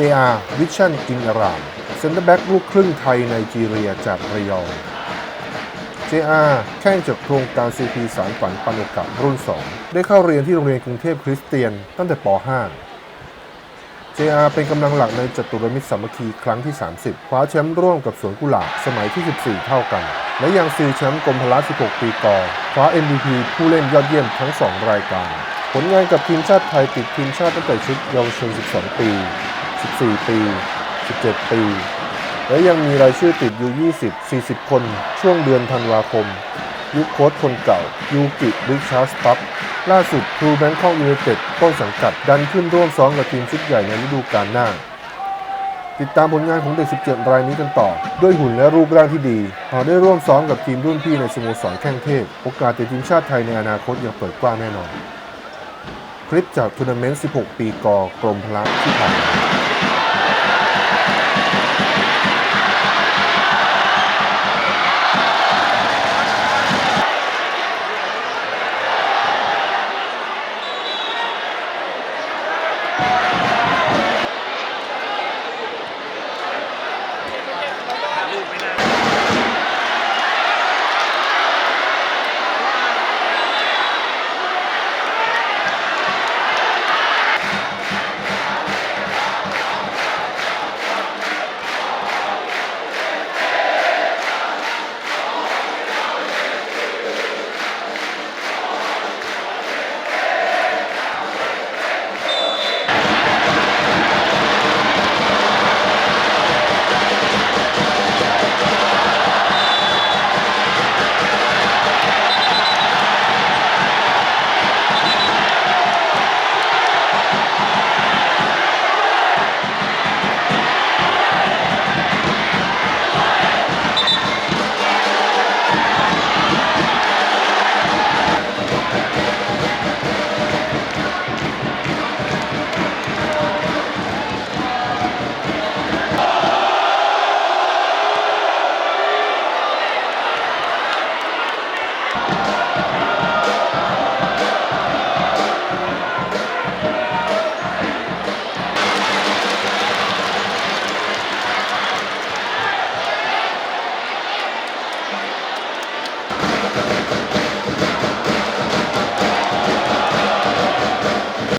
JR วิชั่นอินอารามเซนเตอร์แบ็กลูกครึ่งไทยไนจีเรียจากระยอง JR แข่งจากโครงการ CP สารฝันปันโอกาสรุ่น 2 ได้เข้าเรียนที่โรงเรียนกรุงเทพคริสเตียนตั้งแต่ป .5 JR เป็นกำลังหลักในจัตุรมิตรสามัคคีครั้งที่ 30 คว้าแชมป์ร่วมกับสวนกุหลาบสมัยที่ 14 เท่ากัน และยังซีแชมป์กรมพละ16 ปีก่อนคว้า MVP ผู้เล่นยอดเยี่ยมทั้ง 2 รายการ ผลงานกับทีมชาติไทยติดทีมชาติตั้งแต่ชุดเยาวชน 12 ปี 14 ปี 17 ปี และยังมีรายชื่อติดอยู่20 40 คน ช่วงเดือนธันวาคม ยุคโค้ชคนเก่า ยูกิริชาร์สปับล่าสุดครูแบงคอกยูไนเต็ดต้นสังกัดดันขึ้นร่วมซ้อมกับทีมชุดใหญ่ในฤดูกาลหน้า ติดตามผลงานของเด็ก 17 รายนี้กันต่อ ด้วยหุ่นและรูปร่างที่ดีหากได้ร่วมซ้อมกับทีมรุ่นพี่ในสโมสรแข้งเทพ โอกาสติดทีมชาติไทยในอนาคตยังเปิดกว้างแน่นอน คลิปจากทัวร์นาเมนต์ 16 ปีกอกรมพละที่ผ่านมา